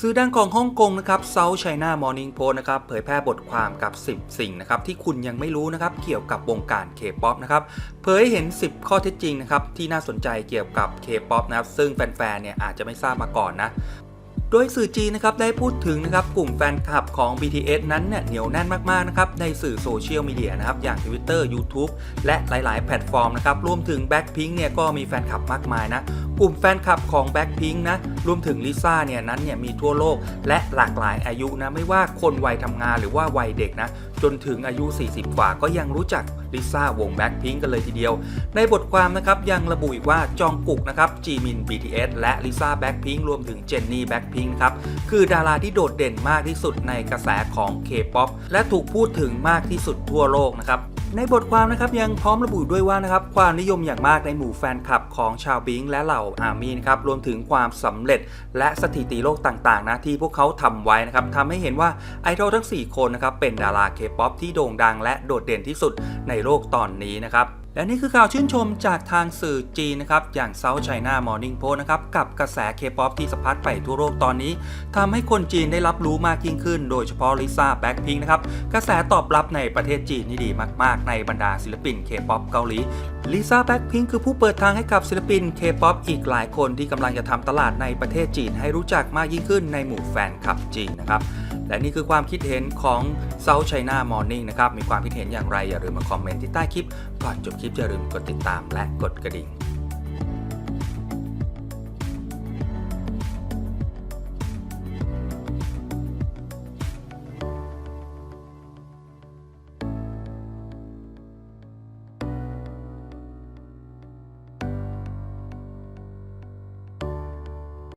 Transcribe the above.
สื่อดังของฮ่องกงนะครับ South China Morning Post นะครับเผยแพร่บทความกับ 10 สิ่งนะครับที่คุณยังไม่รู้นะครับเกี่ยวกับวงการ K-POP นะครับเผยให้เห็น 10 ข้อเท็จจริงนะครับที่น่าสนใจเกี่ยวกับ K-POP นะครับซึ่งแฟนๆเนี่ยอาจจะไม่ทราบมาก่อนนะ โดยสื่อจีนนะครับได้พูดถึงนะครับกลุ่มแฟนคลับของ BTS นั้นเนี่ยเหนียวแน่นมากๆนะครับในสื่อโซเชียลมีเดียนะครับอย่าง Twitter YouTube และหลาย ๆ แพลตฟอร์มนะครับรวมถึง Blackpink เนี่ยก็มีแฟนคลับมากมายนะกลุ่มแฟนคลับของ Blackpink นะรวมถึงลิซ่าเนี่ยนั้นเนี่ยมีทั่วโลกและหลากหลายอายุนะไม่ว่าคนวัยทำงานหรือว่าวัยเด็กนะจนถึงอายุ 40 กว่าก็ยังรู้จัก ลิซ่าวงแบ็คพิงกันเลยทีเดียว ในบทความนะครับยังระบุอีกว่าจองกุกนะครับจีมิน BTS และลิซ่าแบ็คพิงรวมถึงเจนนี่แบ็คพิงครับคือดาราที่โดดเด่นมากที่สุดในกระแสของ K-POP และถูกพูดถึงมากที่สุดทั่วโลกนะครับ ในบทความนะครับยังพร้อมระบุด้วยว่านะครับความนิยมอย่างมากในหมู่แฟนคลับของชาวบิงและเหล่าอาร์มี่นะครับรวมถึงความสำเร็จและสถิติโลกต่างๆนะที่พวกเขาทำไว้นะครับทำให้เห็นว่าไอดอลทั้ง 4 คนนะครับเป็นดาราเคป๊อปที่โด่งดังและโดดเด่นที่สุดในโลกตอนนี้นะครับ และนี่คือข่าวชื่นชมจากทางสื่อจีนนะครับ อย่าง South China Morning Post นะครับ กับกระแสเคป๊อปที่สะพัดไปทั่วโลกตอนนี้ทำให้คนจีนได้รับรู้มากยิ่งขึ้น โดยเฉพาะลิซ่าแบ็คพิงนะครับ กระแสตอบรับในประเทศจีนนี่ดีมาก ๆ ในบรรดาศิลปินเคป๊อปเกาหลีลิซ่าแบ็คพิงคือผู้เปิดทางให้กับศิลปินเคป๊อปอีกหลายคนที่กำลังจะทำตลาดในประเทศจีน ให้รู้จักมากยิ่งขึ้นในหมู่แฟนคลับจีนนะครับ และนี่คือความคิดเห็นของ South China Morning นะครับ มีความคิดเห็นอย่างไรอย่าลืมมาคอมเมนต์ที่ใต้คลิป ก่อนจบคลิปอย่าลืมกดติดตามและกดกระดิ่ง